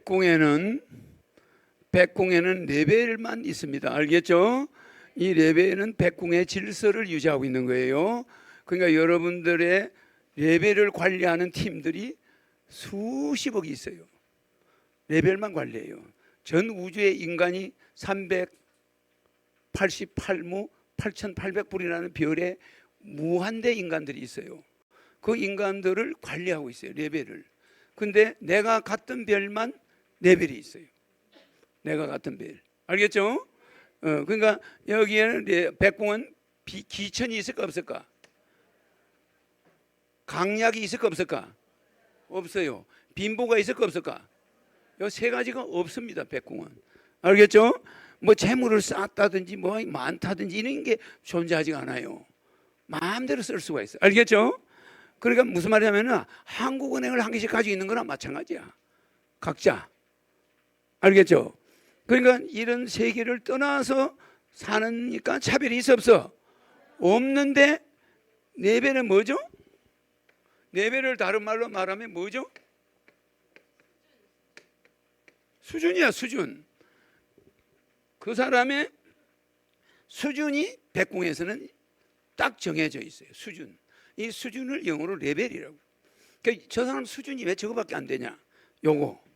백공에는 백공에는 레벨만 있습니다. 알겠죠? 이 레벨은 백공의 질서를 유지하고 있는 거예요. 그러니까 여러분들의 레벨을 관리하는 팀들이 수십억이 있어요. 레벨만 관리해요. 전 우주의 인간이 388무 8,800불이라는 별에 무한대 인간들이 있어요. 그 인간들을 관리하고 있어요. 레벨을. 근데 내가 갔던 별만 레벨이 있어요. 내가 같은 별. 알겠죠? 어, 그러니까 여기에는 레- 백공은 비- 기천이 있을까 없을까? 강약이 있을까 없을까? 없어요. 빈보가 있을까 없을까? 이세 가지가 없습니다. 백공은. 알겠죠? 뭐 재물을 쌓다든지 뭐 많다든지 이런 게 존재하지 않아요. 마음대로 쓸 수가 있어요. 알겠죠? 그러니까 무슨 말이냐면은 한국은행을 한 개씩 가지고 있는 거랑 마찬가지야. 각자. 알겠죠? 그러니까 이런 세계를 떠나서 사는니까 차별이 있어 없어? 없는데 네 배는 뭐죠? 네 배를 다른 말로 말하면 뭐죠? 수준이야 수준. 그 사람의 수준이 백공에서는 딱 정해져 있어요. 수준. 이 수준을 영어로 레벨이라고. 그러니까 저 사람 수준이 왜 저거밖에 안 되냐? 요거.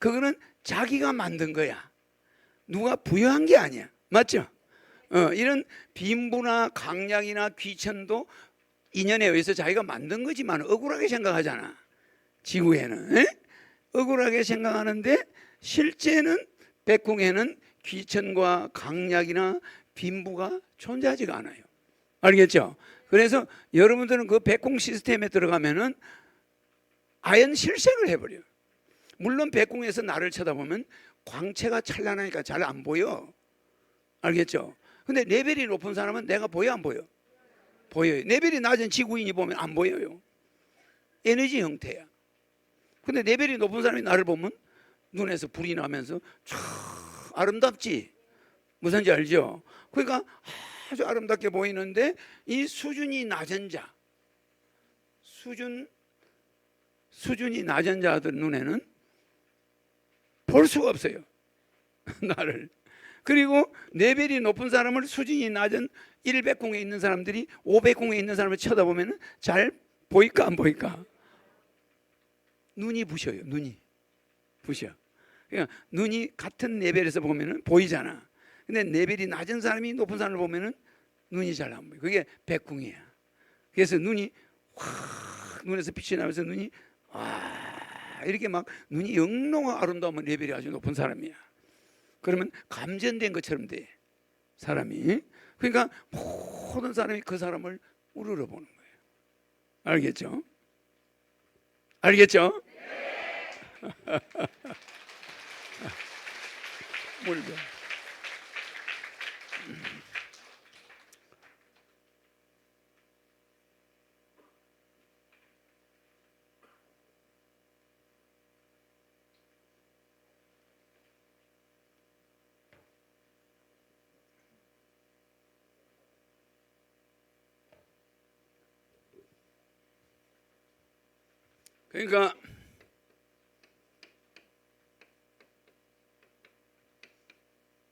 그거는 자기가 만든 거야. 누가 부여한 게 아니야. 맞죠? 어, 이런 빈부나 강약이나 귀천도 인연에 의해서 자기가 만든 거지만 억울하게 생각하잖아. 지구에는. 에? 억울하게 생각하는데 실제는 백궁에는 귀천과 강약이나 빈부가 존재하지가 않아요. 알겠죠? 그래서 여러분들은 그 백궁 시스템에 들어가면은 아연 실색을 해버려요. 물론 백궁에서 나를 쳐다보면 광채가 찬란하니까 잘 안 보여. 알겠죠? 근데 레벨이 높은 사람은 내가 보여 안 보여? 보여요. 레벨이 낮은 지구인이 보면 안 보여요. 에너지 형태야. 근데 레벨이 높은 사람이 나를 보면 눈에서 불이 나면서 촤 아름답지. 무슨지 알죠? 그러니까 아주 아름답게 보이는데 이 수준이 낮은 자, 수준 수준이 낮은 자들 눈에는 볼 수가 없어요. 나를. 그리고 레벨이 높은 사람을 수준이 낮은 100공에 있는 사람들이 500공에 있는 사람을 쳐다보면 잘 보일까 안 보일까? 눈이 부셔요. 눈이 부셔. 그러니까 눈이 같은 레벨에서 보면은 보이잖아. 근데 레벨이 낮은 사람이 높은 사람을 보면은 눈이 잘 안 보여. 그게 백궁이야. 그래서 눈이 확 눈에서 빛이 나면서 눈이 와 이렇게 막 눈이 영롱하고 아름다우면 레벨이 아주 높은 사람이야. 그러면 감전된 것처럼 돼 사람이. 그러니까 모든 사람이 그 사람을 우러러 보는 거예요. 알겠죠? 알겠죠? 뭘 봐. 그러니까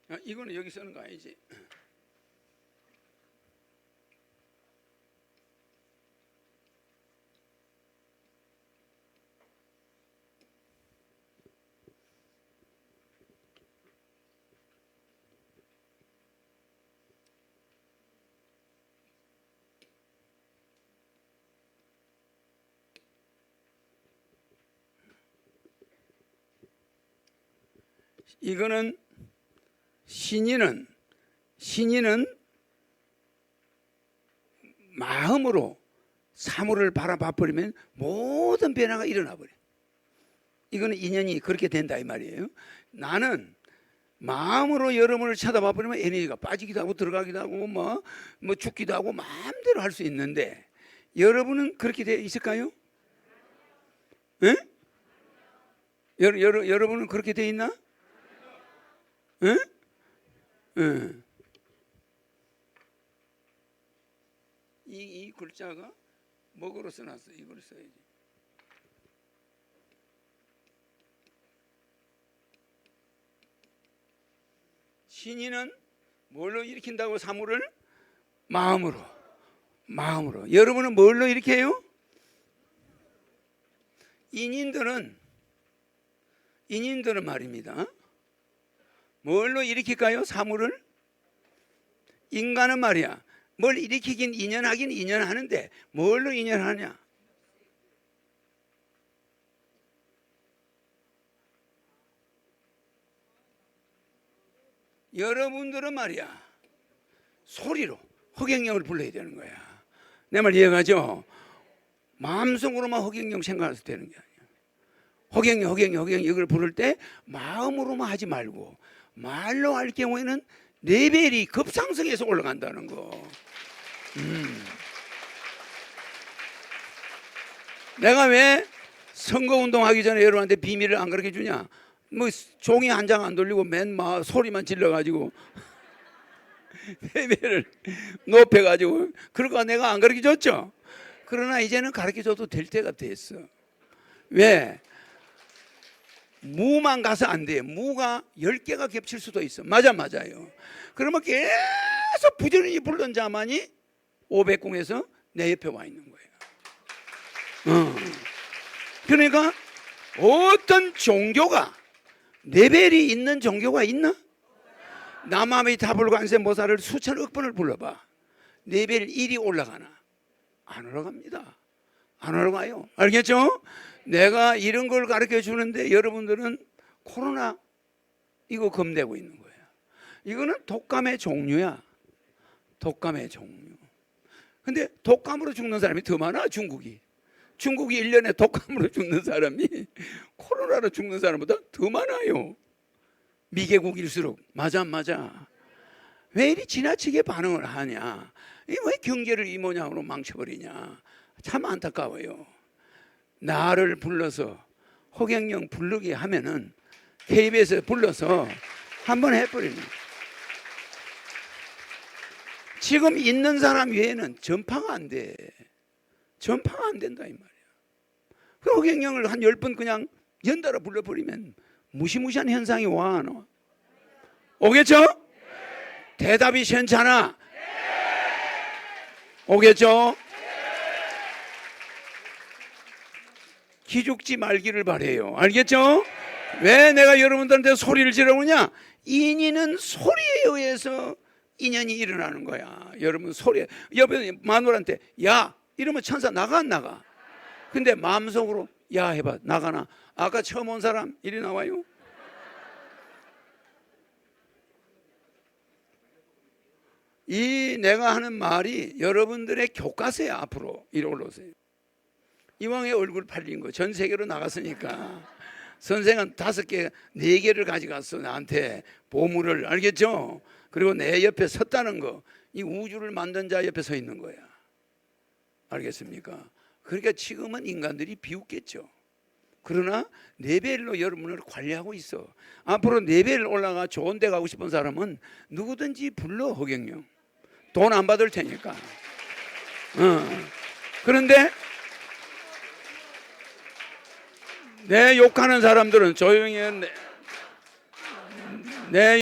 아, 이거는 여기 쓰는 거 아니지? 이거는 신인은 신인은 마음으로 사물을 바라봐 버리면 모든 변화가 일어나 버려. 이거는 인연이 그렇게 된다 이 말이에요. 나는 마음으로 여러분을 쳐다봐 버리면 에너지가 빠지기도 하고 들어가기도 하고 뭐, 뭐 죽기도 하고 마음대로 할 수 있는데 여러분은 그렇게 돼 있을까요? 예? 여러, 여러, 여러분은 그렇게 돼 있나? 응? 응. 이, 이 글자가 먹으로 써놨어. 이걸 써야지. 신인은 뭘로 일으킨다고 사물을 마음으로 마음으로 여러분은 뭘로 일으켜요? 인인들은 인인들은 말입니다. 뭘로 일으킬까요? 사물을 인간은 말이야. 뭘 일으키긴 인연하긴 인연하는데 뭘로 인연하냐? 여러분들은 말이야 소리로 허경영을 불러야 되는 거야. 내 말 이해가죠? 마음속으로만 허경영 생각해서 되는 게 아니야. 허경영, 허경영, 허경영 이걸 부를 때 마음으로만 하지 말고 말로 할 경우에는 레벨이 급상승해서 올라간다는 거. 음. 내가 왜 선거 운동 하기 전에 여러분한테 비밀을 안 가르쳐 주냐? 뭐 종이 한 장 안 돌리고 맨막 소리만 질러 가지고 레벨을 높여 가지고 그러니까 내가 안 가르쳐 줬죠. 그러나 이제는 가르쳐 줘도 될 때가 됐어. 왜? 무만 가서 안 돼. 무가 열개가 겹칠 수도 있어. 맞아, 맞아요. 그러면 계속 부지런히 불던 자만이 500궁에서 내 옆에 와 있는 거예요. 어. 그러니까 어떤 종교가 레벨이 있는 종교가 있나? 남아미 타불관세 모사를 수천억 번을 불러봐. 레벨 1이 올라가나? 안 올라갑니다. 안 올라가요. 알겠죠? 내가 이런 걸 가르쳐 주는데 여러분들은 코로나 이거 겁내고 있는 거예요. 이거는 독감의 종류야. 독감의 종류. 근데 독감으로 죽는 사람이 더 많아, 중국이. 중국이 1년에 독감으로 죽는 사람이 코로나로 죽는 사람보다 더 많아요. 미개국일수록. 맞아, 맞아. 왜 이리 지나치게 반응을 하냐? 이왜 경제를 이 모양으로 망쳐버리냐? 참 안타까워요. 나를 불러서 호경영 부르게 하면은 KBS에 불러서 한번 해버리는. 지금 있는 사람 외에는 전파가 안 돼. 전파가 안 된다 이 말이야. 그 호경영을 한 열 번 그냥 연달아 불러버리면 무시무시한 현상이 와안 와? 오겠죠? 대답이 시원찮아. 오겠죠? 기죽지 말기를 바래요. 알겠죠? 왜 내가 여러분들한테 소리를 지르느냐? 인인은 소리에 의해서 인연이 일어나는 거야. 여러분 소리 옆에 마누라한테 야 이러면 천사 나가 안 나가? 근데 마음속으로 야 해봐 나가나? 아까 처음 온 사람 이리 나와요. 이 내가 하는 말이 여러분들의 교과서야 앞으로 이리 올라오세요. 이왕에 얼굴 팔린 거 전 세계로 나갔으니까 선생은 다섯 개, 네 개를 가져갔어 나한테 보물을 알겠죠? 그리고 내 옆에 섰다는 거, 이 우주를 만든 자 옆에 서 있는 거야. 알겠습니까? 그러니까 지금은 인간들이 비웃겠죠. 그러나 레벨로 여러분을 관리하고 있어. 앞으로 레벨 올라가 좋은 데 가고 싶은 사람은 누구든지 불러 허경영. 돈 안 받을 테니까. 어. 그런데 내 욕하는 사람들은 조용히 해. 내, 내